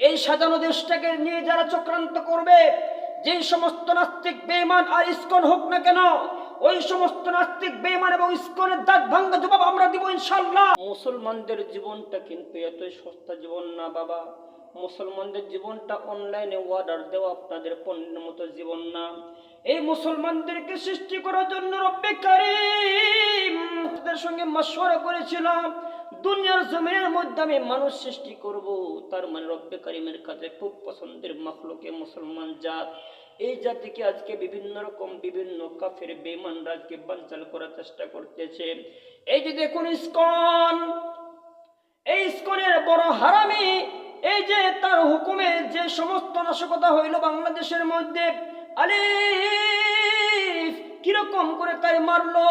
এই সাজানো দেশটাকে নিয়ে যারা চক্রান্ত করবে যে সমস্ত নাস্তিক বেমান আর ইস্কন হোক না কেন, ওই সমস্ত নাস্তিক বেমান এবং ইস্কনের দাঁত ভাঙ্গা জবাব আমরা দিব ইনশাল্লাহ মুসলমানদের জীবনটা কিন্তু এতই সস্তা জীবন না, বাবা। মুসলমানদের জীবনটা অনলাইনে অর্ডার দেওয়া আপনাদের পণ্যের মতো জীবন না। এই মুসলমানদেরকে সৃষ্টি করার জন্য রব্বে মশওয়ারা করেছিলাম, দুনিয়ার জমিনের মধ্যে আমি মানুষ সৃষ্টি করব। তার মানে রব্বে কারিমের কাছে খুব পছন্দের মখলুকে মুসলমান জাত। এই জাতিকে আজকে বিভিন্ন রকম বিভিন্ন কাফের বেমানরা আজকে বানচাল করার চেষ্টা করতেছে। এই যে দেখুন ইস্কন, এই ইস্কনের বড় হারামি, এই যে তার হুকুমে যে সমস্ত নাশকতা হইল বাংলাদেশের মধ্যে আলিফ কীরকম করে তাই মারলো?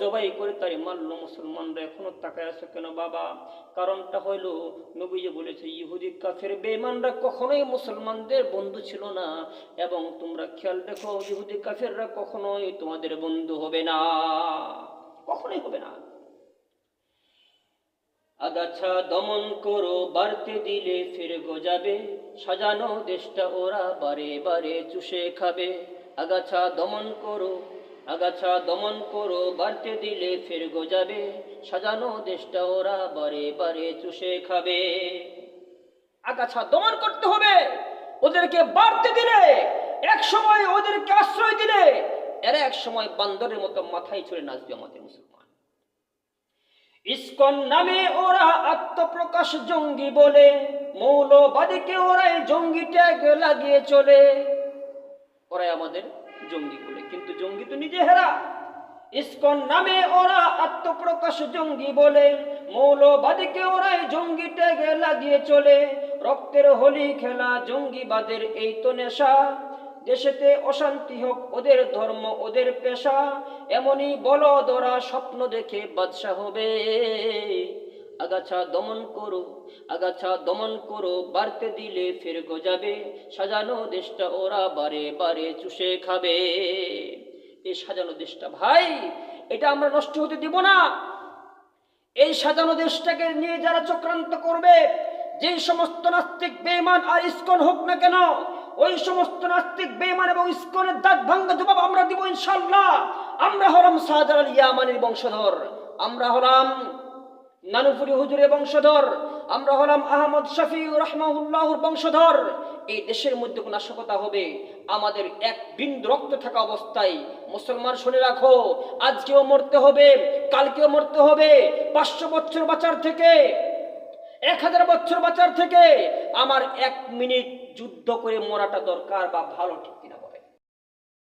জবাই করে তাই মারলো মুসলমানরা। এখনও তাকায় আছে কেন বাবা? কারণটা হইল, নবীজি বলেছে, ইহুদি, কাফের বেমানরা কখনোই মুসলমানদের বন্ধু ছিল না। এবং তোমরা খেয়াল দেখো ইহুদি, কাফেররা কখনোই তোমাদের বন্ধু হবে না। কখনোই হবে না। আগাছা দমন করো, বাড়তে দিলে ফিরে গজাবে সাজানো দেশটা ওরা বারে বারে চুষে খাবে। আগাছা দমন করো, আগাছা দমন করো, বাড়তে দিলে ফের গজাবে, সাজানো দেশটা ওরা বারে বারে চুষে খাবে। আগাছা দমন করতে হবে, ওদেরকে বাড়তে দিলে, এক সময় ওদেরকে আশ্রয় দিলে, এরা এক সময় বান্দরের মতো মাথায় চড়ে নাচবে আমাদের মুসলমান। ইস্কন নামে ওরা আত্মপ্রকাশ জঙ্গি বলে, মৌলবাদীকে ওরাই জঙ্গি ট্যাগ লাগিয়ে চলে। ওরাই আমাদের জঙ্গি বলে। কিন্তু জঙ্গি তো নিজে হেরা ইস্কন নামে ওরা আত্মপ্রকাশ জঙ্গি বলে। মৌলবাদীকে ওরাই জঙ্গি ট্যাগে লাগিয়ে চলে। রক্তের হোলি খেলা জঙ্গিবাদের এই তো নেশা। দেশেতে অশান্তি হোক ওদের ধর্ম, ওদের পেশা। এমনই বলদরা স্বপ্ন দেখে বাদশা হবে। আগাছা দমন করো, আগাছা দমন করো, বাড়তে দিলে ফের গজাবে, সাজানো দেশটা ওরা বারে বারে চুষে খাবে। এই সাজানো দেশটা ভাই, এটা আমরা নষ্ট হতে দিব না। এই সাজানো দেশটাকে নিয়ে যারা চক্রান্ত করবে যে সমস্ত নাস্তিক বেমান আর ইস্কন হোক না কেন, ওই সমস্ত নাস্তিক বেমান এবং ইস্কনের দাঁত ভাঙ্গা জবাব আমরা দিব ইনশাল্লাহ। আমরা হলাম শাহজাল আল ইয়ামানির বংশধর। আমরা হলাম নানুপুরি হুজুরের বংশধর, আমরা হলাম আহমদ শফি রহমাউল্লাহর বংশধর। এই দেশের মধ্যে কোন নাশকতা হবে, আমাদের এক বিন্দু রক্ত থাকা অবস্থায়। মুসলমান শুনে রাখো, আজকেও মরতে হবে, কালকেও মরতে হবে, পাঁচশো বছর বাঁচার থেকে, এক হাজার বছর বাঁচার থেকে আমার এক মিনিট যুদ্ধ করে মরাটা দরকার বা ভালো ঠিক